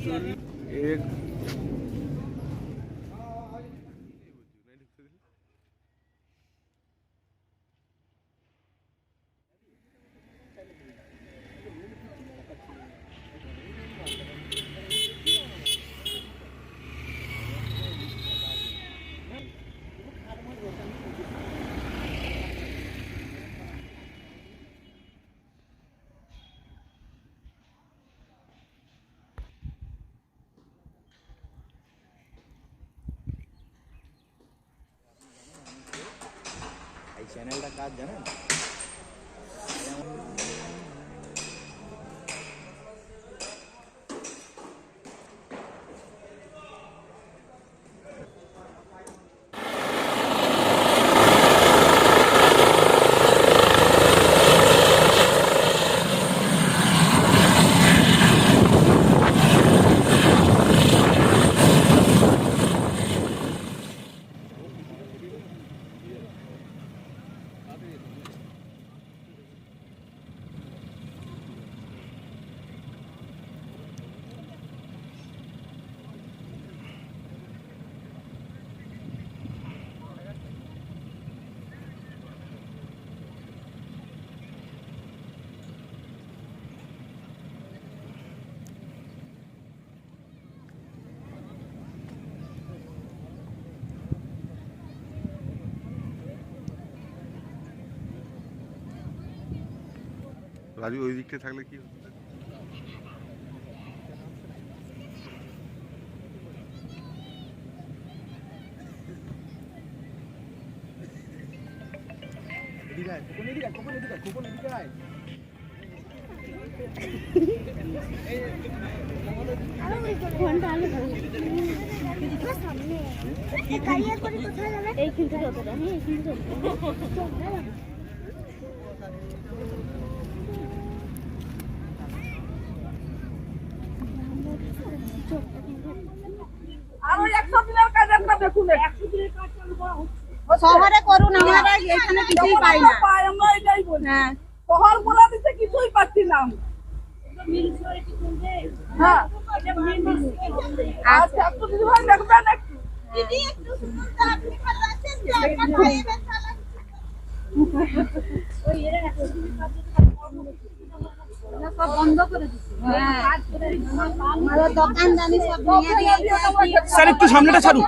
एक চ্যানেলটা কাজ জানেন? রাজু ওই দিকটা থাকলে কি হতো? এদিকে আয় খোকন এদিকে আয় খোকন শহরে করুন আমরা এখানে কিছুই পাই না। পাই আমরা এটাই বলি। হ্যাঁ। শহর বলা দিতে কিছুই পাচ্ছি না। হ্যাঁ। আচ্ছা একটু দিদি ভাই দেখবেন একটু। দিদি একটু সব বন্ধ করে দিচ্ছে। আমাদের দোকান জানি সব ভেঙে দিয়েছে স্যার একটু সামনেটা ছাড়ুন।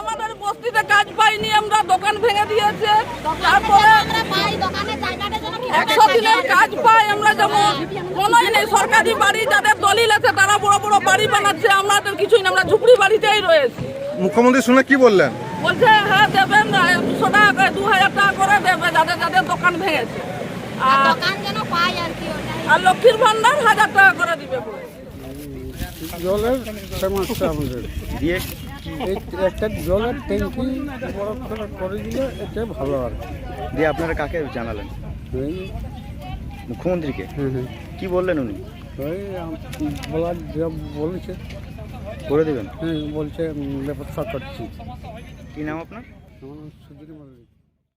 আমাদের বস্তিতে কাজ পাইনি আমরা দোকান ভেঙে দিয়েছে তারপরে আমরা পাই দোকানের জায়গাটা যেন কি একশো দিনের কাজ পাই আমরা যেমন কোনোই নেই সরকারি বাড়ি যাদের দলিল আছে তারা বড় বড় বাড়ি বানাচ্ছে আমাদের কিছুই না আমরা ঝুপড়ি বাড়িতেই রয়েছি। মুখ্যমন্ত্রী শুনে কি বললেন? বলছে হ্যাঁ দেবেন টাকা দু হাজার টাকা করে দেবে যাদের যাদের দোকান ভেঙেছে। আর লক্ষ্মীর ভান্ডার হাজার টাকা করে দিবে জলের সমস্যা আমাদের। দিয়ে? একটা জলের ট্যাঙ্কি বড় করে করে দিলে এটা ভালো আর দিয়ে আপনারা কাকে জানালেন? মুখ্যমন্ত্রীকে? হ্যাঁ হ্যাঁ। কি বললেন উনি? ওই আম- বলার যে বলেছে। করে দেবেন? হ্যাঁ বলছে ব্যবস্থা করছি। কি নাম আপনার? আমার সুধীর মল্লিক